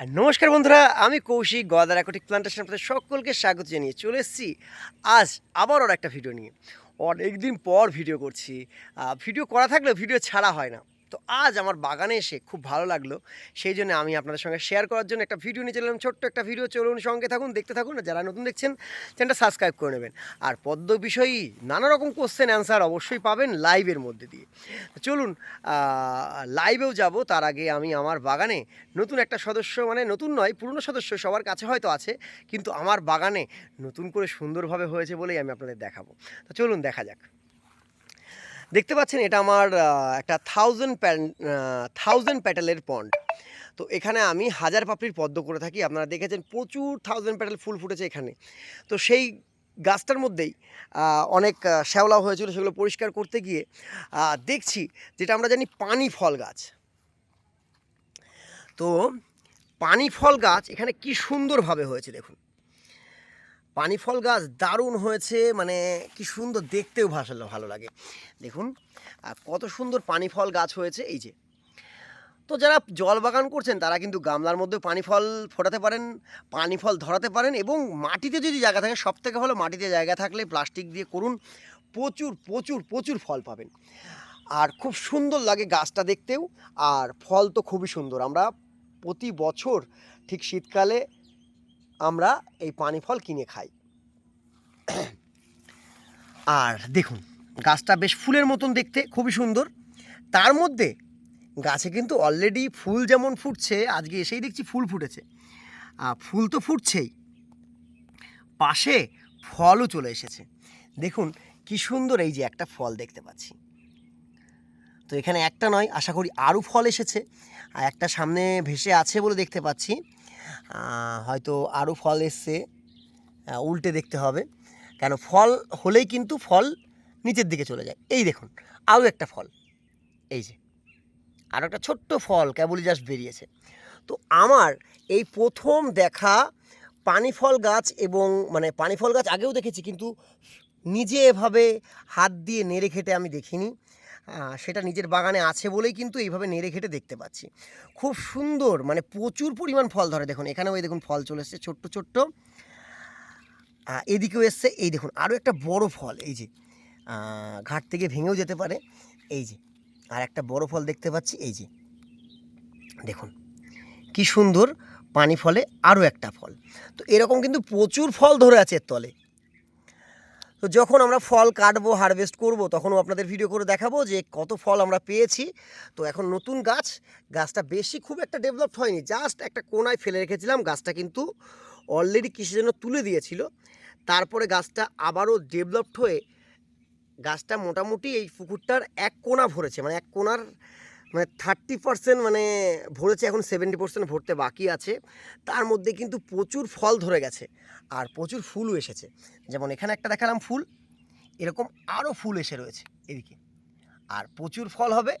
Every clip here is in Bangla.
নমস্কার বন্ধুরা, আমি কৌশিক, গদার অ্যাকোটিক প্লান্টেশন আপনাদের সকলকে স্বাগত জানিয়ে চলে এসেছি। আজ আবার ওর একটা ভিডিও নিয়ে। অনেক দিন পর ভিডিও করছি। ভিডিও করা থাকলেও ভিডিও ছাড়া হয় না। তো আজ আমার বাগানে এসে খুব ভালো লাগল। সেই জন্য আমি আপনাদের সঙ্গে শেয়ার করার জন্য একটা ভিডিও নিয়ে চললাম ছোট্ট একটা ভিডিও চলুন সঙ্গে থাকুন, দেখতে থাকুন। যারা নতুন দেখছেন চ্যানেলটা সাবস্ক্রাইব করে নেবেন। আর পদ্ম বিষয়ী নানা রকম কোশ্চেন অ্যান্সার অবশ্যই পাবেন লাইভের মধ্যে দিয়ে। চলুন লাইভেও যাব। তার আগে আমি আমার বাগানে নতুন একটা সদস্য মানে নতুন নয়, পুরনো সদস্য সবার কাছে হয়তো আছে, কিন্তু আমার বাগানে নতুন করে সুন্দরভাবে হয়েছে বলেই আমি আপনাদের দেখাবো। তো চলুন দেখা যাক। দেখতে পাচ্ছেন এটা আমার একটা থাউজেন্ড থাউজেন্ড প্যাটেলের পন্ড তো এখানে আমি হাজার পাপড়ির পদ্ম করে থাকি। আপনারা দেখেছেন প্রচুর থাউজেন্ড প্যাটেল ফুল ফুটেছে এখানে। তো সেই গাছটার মধ্যেই অনেক শ্যাওলা হয়েছিল সেগুলো পরিষ্কার করতে গিয়ে দেখছি যেটা আমরা জানি পানি ফল গাছ। তো পানি ফল গাছ এখানে কি সুন্দরভাবে হয়েছে দেখুন। পানি ফল গাছ দারুণ হয়েছে মানে কি সুন্দর দেখতেও ভালো ভালো লাগে। দেখুন কত সুন্দর পানি ফল গাছ হয়েছে, এই যে। তো যারা জল বাগান করছেন, তারা কিন্তু গামলার মধ্যে পানি ফল ফোটাতে পারেন, পানি ফল ধরাতে পারেন এবং মাটিতে যদি জায়গা থাকে সব থেকে ভালো মাটিতে জায়গা থাকলে প্লাস্টিক দিয়ে করুন, প্রচুর প্রচুর প্রচুর ফল পাবেন। আর খুব সুন্দর লাগে গাছটা দেখতেও, আর ফল তো খুবই সুন্দর। আমরা প্রতি বছর ঠিক শীতকালে আমরা এই পানি ফল কিনে খাই। আর দেখুন, গাছটা বেশ ফুলের মতন দেখতে, খুবই সুন্দর। তার মধ্যে গাছে কিন্তু অলরেডি ফুল যেমন ফুটছে, আজকে এসেই দেখছি ফুল ফুটেছে। ফুল তো ফুটছেই। পাশে ফলও চলে এসেছে। দেখুন, কি সুন্দর এই যে একটা ফল দেখতে পাচ্ছি। তো এখানে একটা নয়, আশা করি আরও ফল এসেছে। আর একটা সামনে ভেসে আছে বলে দেখতে পাচ্ছি। হয়তো আরও ফল এসছে উল্টে দেখতে হবে। কেন, ফল হলেই কিন্তু ফল নিচের দিকে চলে যায়। এই দেখুন, আরও একটা ফল। এই যে আর একটা ছোট্ট ফল কেবলই জাস্ট বেরিয়েছে। তো আমার এই প্রথম দেখা পানি ফল গাছ এবং মানে পানি ফল গাছ আগেও দেখেছি, কিন্তু নিজে এভাবে হাত দিয়ে নেড়ে খেটে আমি দেখিনি। সেটা নিজের বাগানে আছে বলেই কিন্তু এইভাবে নেড়ে ঘেটে দেখতে পাচ্ছি। খুব সুন্দর মানে প্রচুর পরিমাণ ফল ধরে দেখুন। এখানেও এই দেখুন ফল চলে এসছে, ছোট্ট ছোট্ট। এদিকেও এসছে, এই দেখুন, আরও একটা বড় ফল, এই যে ঘাট থেকে ভেঙেও যেতে পারে, এই যে, আর একটা বড় ফল দেখতে পাচ্ছি, এই যে, দেখুন, কি সুন্দর পানি ফলে আরও একটা ফল। তো এরকম কিন্তু প্রচুর ফল ধরে আছে এর তলে। তো যখন আমরা ফল কাটবো, হারভেস্ট করব, তখনও আপনাদের ভিডিও করে দেখাবো যে কত ফল আমরা পেয়েছি। তো এখন নতুন গাছ, গাছটা বেশি খুব একটা ডেভেলপ হয়নি। জাস্ট একটা কোনায় ফেলে রেখেছিলাম, গাছটা কিন্তু অলরেডি কিসের জন্য তুলে দিয়েছিল। তারপরে গাছটা আবারও ডেভেলপড হয়ে, গাছটা মোটামুটি এই পুকুরটার এক কোণা ভরেছে মানে এক কোণার মানে থার্টি পার্সেন্ট মানে ভরেছে এখন সেভেন্টি পার্সেন্ট ভরতে বাকি আছে। তার মধ্যে কিন্তু প্রচুর ফল ধরে গেছে আর প্রচুর ফুলও এসেছে। যেমন এখানে একটা দেখালাম ফুল, এরকম আরও ফুল এসে রয়েছে এদিকে। আর প্রচুর ফল হবে,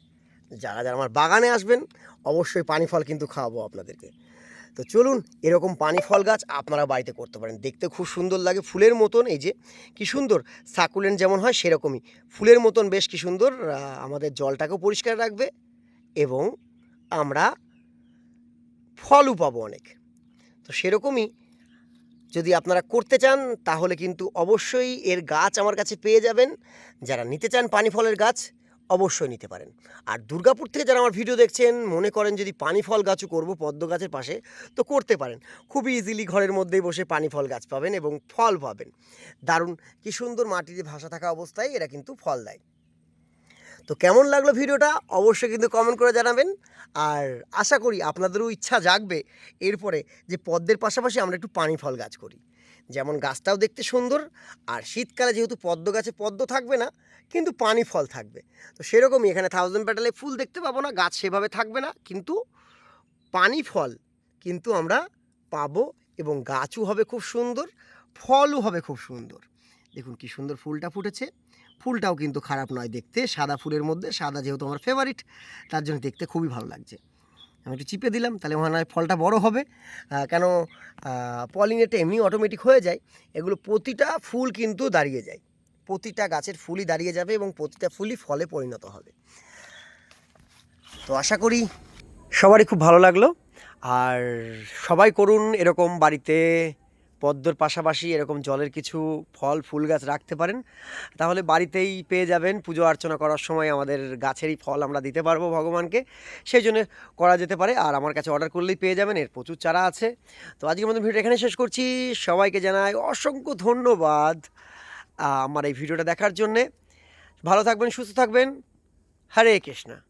যারা যারা আমার বাগানে আসবেন, অবশ্যই পানি ফল কিন্তু খাওয়াবো আপনাদেরকে। তো চলুন, এরকম পানি ফল গাছ আপনারা বাড়িতে করতে পারেন। দেখতে খুব সুন্দর লাগে, ফুলের মতন, এই যে কি সুন্দর, সাকুলেন্ট যেমন হয় সেরকমই। ফুলের মতন বেশ কি সুন্দর আমাদের জলটাকেও পরিষ্কার রাখবে। এবং আমরা ফলও পাবো অনেক। তো সেরকমই যদি আপনারা করতে চান, তাহলে কিন্তু অবশ্যই এর গাছ আমার কাছে পেয়ে যাবেন। যারা নিতে চান পানি ফলের গাছ, অবশ্যই নিতে পারেন। আর দুর্গাপুর থেকে যারা আমার ভিডিও দেখছেন, মনে করেন যদি পানি ফল গাছও করব পদ্ম গাছের পাশে, তো করতে পারেন। খুবই ইজিলি ঘরের মধ্যেই বসে পানি ফল গাছ পাবেন এবং ফল পাবেন। দারুণ, কি সুন্দর মাটিতে ভাসা থাকা অবস্থায় এরা কিন্তু ফল দেয়। তো কেমন লাগল ভিডিওটা? অবশ্যই কিন্তু কমেন্ট করে জানাবেন। আর আশা করি আপনাদেরও ইচ্ছা জাগবে এরপরে যে পদ্মের পাশাপাশি আমরা একটু পানি ফল গাছ করি। যেমন গাছটাও দেখতে সুন্দর, আর শীতকালে যেহেতু পদ্ম গাছে পদ্ম থাকবে না, কিন্তু পানি ফল থাকবে। তো সেরকমই এখানে থাউজেন্ড প্যাটালে ফুল দেখতে পাবো না, গাছ সেভাবে থাকবে না, কিন্তু পানি ফল কিন্তু আমরা পাবো এবং গাছও হবে খুব সুন্দর, ফলও হবে খুব সুন্দর। দেখুন কি সুন্দর ফুলটা ফুটেছে। ফুলটাও কিন্তু খারাপ নয় দেখতে, সাদা ফুলের মধ্যে, সাদা যেহেতু আমার ফেভারিট তার জন্য দেখতে খুবই ভালো লাগছে। আমি একটু চিপে দিলাম, তাহলে মনে হয় ফলটা বড় হবে। কেন পলিনেটে এমনি অটোমেটিক হয়ে যায়। এগুলো প্রতিটা ফুল কিন্তু দাঁড়িয়ে যায়। প্রতিটা গাছের ফুলই দাঁড়িয়ে যাবে এবং প্রতিটা ফুলই ফলে পরিণত হবে। তো আশা করি সবারই খুব ভালো লাগল। আর সবাই করুন এরকম বাড়িতে পদ্মর পাশাপাশি এরকম জলের কিছু ফল, ফুল গাছ রাখতে পারেন। তাহলে বাড়িতেই পেয়ে যাবেন পুজো অর্চনা করার সময় আমাদের গাছেরই ফল আমরা দিতে পারব ভগবানকে। সেই জন্য করা যেতে পারে। আর আমার কাছে অর্ডার করলেই পেয়ে যাবেন, এর প্রচুর চারা আছে। তো আজকের মতো ভিডিও এখানে শেষ করছি। সবাইকে জানাই অসংখ্য ধন্যবাদ আমার এই ভিডিওটা দেখার জন্যে। ভালো থাকবেন, সুস্থ থাকবেন। হরে কৃষ্ণা।